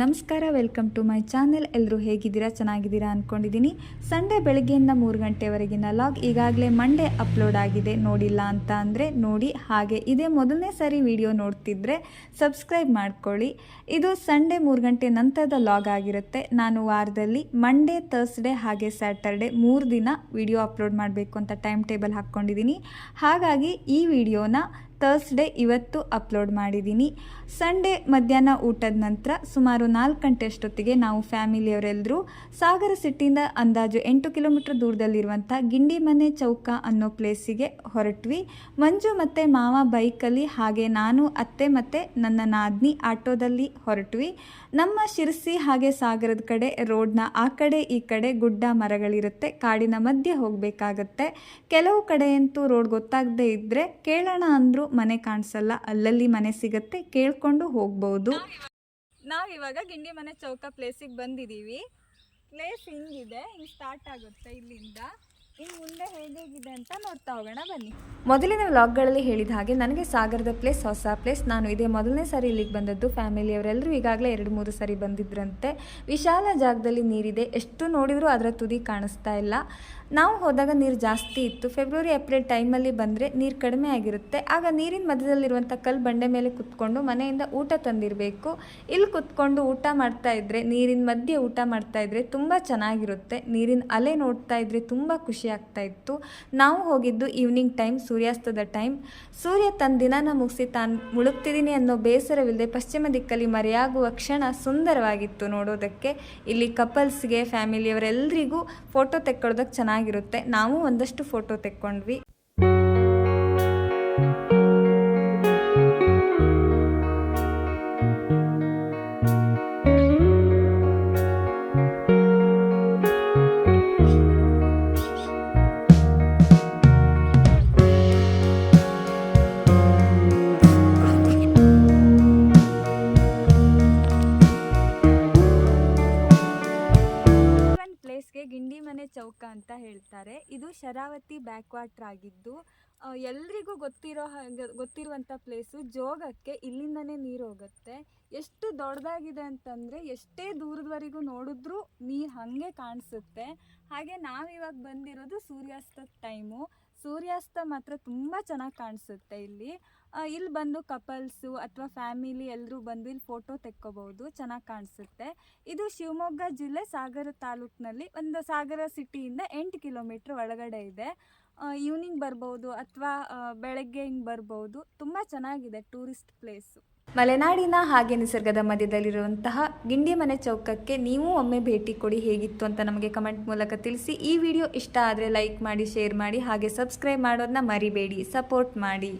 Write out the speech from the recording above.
ನಮಸ್ಕಾರ. Welcome to my channel ಎಲ್ಲರೂ ಹೇಗಿದ್ದೀರಾ? ಚೆನ್ನಾಗಿದ್ದೀರಾ ಅಂದ್ಕೊಂಡಿದ್ದೀನಿ ಸಂಡೇ ಬೆಳಗ್ಗೆಯಿಂದ ಮೂರು ಗಂಟೆವರೆಗಿನ ಲಾಗ್ ಈಗಾಗಲೇ ಮಂಡೇ ಅಪ್ಲೋಡ್ ಆಗಿದೆ. ನೋಡಿಲ್ಲ ಅಂತ ಅಂದರೆ ನೋಡಿ. ಹಾಗೆ ಇದೇ ಮೊದಲನೇ ಸಾರಿ ವಿಡಿಯೋ ನೋಡ್ತಿದ್ರೆ ಸಬ್ಸ್ಕ್ರೈಬ್ ಮಾಡ್ಕೊಳ್ಳಿ. ಇದು ಸಂಡೇ ಮೂರು ಗಂಟೆ ನಂತರದ ಲಾಗ್ ಆಗಿರುತ್ತೆ. ನಾನು ವಾರದಲ್ಲಿ ಮಂಡೇ ತರ್ಸ್ಡೇ ಹಾಗೆ ಸ್ಯಾಟರ್ಡೆ ಮೂರು ದಿನ ವಿಡಿಯೋ ಅಪ್ಲೋಡ್ ಮಾಡಬೇಕು ಅಂತ ಟೈಮ್ ಟೇಬಲ್ ಹಾಕ್ಕೊಂಡಿದ್ದೀನಿ. ಹಾಗಾಗಿ ಈ ವಿಡಿಯೋನ ತರ್ಸ್ಡೇ ಇವತ್ತು ಅಪ್ಲೋಡ್ ಮಾಡಿದ್ದೀನಿ. ಸಂಡೇ ಮಧ್ಯಾಹ್ನ ಊಟದ ನಂತರ ಸುಮಾರು ನಾಲ್ಕು ಗಂಟೆ ಅಷ್ಟೊತ್ತಿಗೆ ನಾವು ಫ್ಯಾಮಿಲಿಯವರೆಲ್ಲರೂ ಸಾಗರ ಸಿಟಿಯಿಂದ ಅಂದಾಜು ಎಂಟು ಕಿಲೋಮೀಟರ್ ದೂರದಲ್ಲಿರುವಂಥ ಗಿಂಡಿ ಮನೆ ಚೌಕ ಅನ್ನೋ ಪ್ಲೇಸಿಗೆ ಹೊರಟ್ವಿ. ಮಂಜು ಮತ್ತು ಮಾವ ಬೈಕಲ್ಲಿ ಹಾಗೆ ನಾನು, ಅತ್ತೆ ಮತ್ತು ನನ್ನ ನಾದ್ನಿ ಆಟೋದಲ್ಲಿ ಹೊರಟ್ವಿ. ನಮ್ಮ ಶಿರಸಿ ಹಾಗೆ ಸಾಗರದ ಕಡೆ, ರೋಡ್ನ ಆ ಕಡೆ ಈ ಕಡೆ ಗುಡ್ಡ ಮರಗಳಿರುತ್ತೆ. ಕಾಡಿನ ಮಧ್ಯೆ ಹೋಗಬೇಕಾಗತ್ತೆ. ಕೆಲವು ಕಡೆಯಂತೂ ರೋಡ್ ಗೊತ್ತಾಗದೇ ಇದ್ದರೆ ಕೇಳೋಣ ಅಂದರೂ ಮನೆ ಕಾಣಿಸಲ್ಲ, ಅಲ್ಲಲ್ಲಿ ಮನೆ ಸಿಗುತ್ತೆ, ಕೇಳ್ಕೊಂಡು ಹೋಗ್ಬೋದು. ನಾವಿವಾಗ ಗಿಂಡಿ ಮನೆ ಚೌಕ ಪ್ಲೇಸಿಗೆ ಬಂದಿದ್ದೀವಿ ಪ್ಲೇಸ್ ಹಿಂಗಿದೆ, ಹಿಂಗೆ ಸ್ಟಾರ್ಟ್ ಆಗುತ್ತೆ ಇಲ್ಲಿಂದ. ಇನ್ನು ಮುಂದೆ ಹೇಗಿದೆ ಅಂತ ನೋಡ್ತಾ ಹೋಗೋಣ, ಬನ್ನಿ. ಮೊದಲಿನ ವ್ಲಾಗ್ಗಳಲ್ಲಿ ಹೇಳಿದ ಹಾಗೆ ನನಗೆ ಸಾಗರದ ಪ್ಲೇಸ್ ಹೊಸ ಪ್ಲೇಸ್ ನಾನು ಇದೇ ಮೊದಲನೇ ಸಾರಿ ಇಲ್ಲಿಗೆ ಬಂದದ್ದು. ಫ್ಯಾಮಿಲಿಯವರೆಲ್ಲರೂ ಈಗಾಗಲೇ ಎರಡು, ಮೂರು ಸಾರಿ ಬಂದಿದ್ರಂತೆ. ವಿಶಾಲ ಜಾಗದಲ್ಲಿ ನೀರಿದೆ. ಎಷ್ಟು ನೋಡಿದರೂ ಅದರ ತುದಿ ಕಾಣಿಸ್ತಾ ಇಲ್ಲ. ನಾವು ಹೋದಾಗ ನೀರು ಜಾಸ್ತಿ ಇತ್ತು. ಫೆಬ್ರವರಿ ಏಪ್ರಿಲ್ ಟೈಮಲ್ಲಿ ಬಂದರೆ ನೀರು ಕಡಿಮೆ ಆಗಿರುತ್ತೆ. ಆಗ ನೀರಿನ ಮಧ್ಯದಲ್ಲಿರುವಂಥ ಕಲ್ಲು ಬಂಡೆ ಮೇಲೆ ಕುತ್ಕೊಂಡು ಮನೆಯಿಂದ ಊಟ ತಂದಿರಬೇಕು. ಇಲ್ಲಿ ಕುತ್ಕೊಂಡು ಊಟ ಮಾಡ್ತಾ ಇದ್ರೆ, ನೀರಿನ ಮಧ್ಯೆ ಊಟ ಮಾಡ್ತಾ ಇದ್ರೆ ತುಂಬ ಚೆನ್ನಾಗಿರುತ್ತೆ. ನೀರಿನ ಅಲೆ ನೋಡ್ತಾ ಇದ್ರೆ ತುಂಬ ಖುಷಿ ಆಗ್ತಾ ಇತ್ತು. ನಾವು ಹೋಗಿದ್ದು ಈವ್ನಿಂಗ್ ಟೈಮ್ ಸೂರ್ಯಾಸ್ತದ ಟೈಮ್ ಸೂರ್ಯ ತನ್ನ ದಿನನ ಮುಗಿಸಿ ತಾನು ಮುಳುಗ್ತಿದ್ದೀನಿ ಅನ್ನೋ ಬೇಸರವಿಲ್ಲದೆ ಪಶ್ಚಿಮ ದಿಕ್ಕಲ್ಲಿ ಮರೆಯಾಗುವ ಕ್ಷಣ ಸುಂದರವಾಗಿತ್ತು ನೋಡೋದಕ್ಕೆ. ಇಲ್ಲಿ ಕಪಲ್ಸ್ಗೆ ಫ್ಯಾಮಿಲಿಯವರೆಲ್ಲರಿಗೂ ಫೋಟೋ ತೆಕ್ಕೊಳ್ಳೋದಕ್ಕೆ ಚೆನ್ನಾಗಿರುತ್ತೆ. ನಾವು ಒಂದಷ್ಟು ಫೋಟೋ ತೆಕ್ಕೊಂಡ್ವಿ. ಮನೆ ಚೌಕ ಅಂತ ಹೇಳ್ತಾರೆ. ಇದು ಶರಾವತಿ ಬ್ಯಾಕ್ ವಾಟ್ರ್ ಆಗಿದ್ದು ಎಲ್ರಿಗೂ ಗೊತ್ತಿರೋ ಹಾಗೆ, ಗೊತ್ತಿರುವಂಥ ಪ್ಲೇಸು. ಜೋಗಕ್ಕೆ ಇಲ್ಲಿಂದನೇ ನೀರು ಹೋಗುತ್ತೆ. ಎಷ್ಟು ದೊಡ್ಡದಾಗಿದೆ ಅಂತಂದರೆ, ಎಷ್ಟೇ ದೂರದವರೆಗೂ ನೋಡಿದ್ರೂ ನೀರು ಹಾಗೆ ಕಾಣಿಸುತ್ತೆ. ಹಾಗೆ ನಾವಿವಾಗ ಬಂದಿರೋದು ಸೂರ್ಯಾಸ್ತದ ಟೈಮು ಸೂರ್ಯಾಸ್ತ ಮಾತ್ರ ತುಂಬ ಚೆನ್ನಾಗಿ ಕಾಣಿಸುತ್ತೆ ಇಲ್ಲಿ. ಇಲ್ಲಿ ಬಂದು ಕಪಲ್ಸು ಅಥವಾ ಫ್ಯಾಮಿಲಿ ಎಲ್ಲರೂ ಬಂದು ಇಲ್ಲಿ ಫೋಟೋ ತೆಕ್ಕೋಬಹುದು, ಚೆನ್ನಾಗಿ ಕಾಣಿಸುತ್ತೆ. ಇದು ಶಿವಮೊಗ್ಗ ಜಿಲ್ಲೆ ಸಾಗರ ತಾಲೂಕಿನಲ್ಲಿ ಒಂದು ಸಾಗರ ಸಿಟಿಯಿಂದ ಎಂಟು ಕಿಲೋಮೀಟ್ರ್ ಒಳಗಡೆ ಇದೆ. ಈವ್ನಿಂಗ್ ಬರ್ಬೋದು ಅಥವಾ ಬೆಳಗ್ಗೆ ಹಿಂಗೆ ಬರ್ಬೋದು. ತುಂಬ ಚೆನ್ನಾಗಿದೆ ಟೂರಿಸ್ಟ್ ಪ್ಲೇಸು ಮಲೆನಾಡಿನ ಹಾಗೆ ನಿಸರ್ಗದ ಮಧ್ಯದಲ್ಲಿರುವಂತಹ ಗಿಂಡಿಮನೆ ಚೌಕಕ್ಕೆ ನೀವು ಒಮ್ಮೆ ಭೇಟಿ ಕೊಡಿ ಹೇಗಿತ್ತು ಅಂತ ನಮಗೆ ಕಮೆಂಟ್ ಮೂಲಕ ತಿಳಿಸಿ. ಈ ವಿಡಿಯೋ ಇಷ್ಟ ಆದರೆ ಲೈಕ್ ಮಾಡಿ, ಶೇರ್ ಮಾಡಿ, ಹಾಗೆ ಸಬ್ಸ್ಕ್ರೈಬ್ ಮಾಡೋದನ್ನ ಮರಿಬೇಡಿ. ಸಪೋರ್ಟ್ ಮಾಡಿ.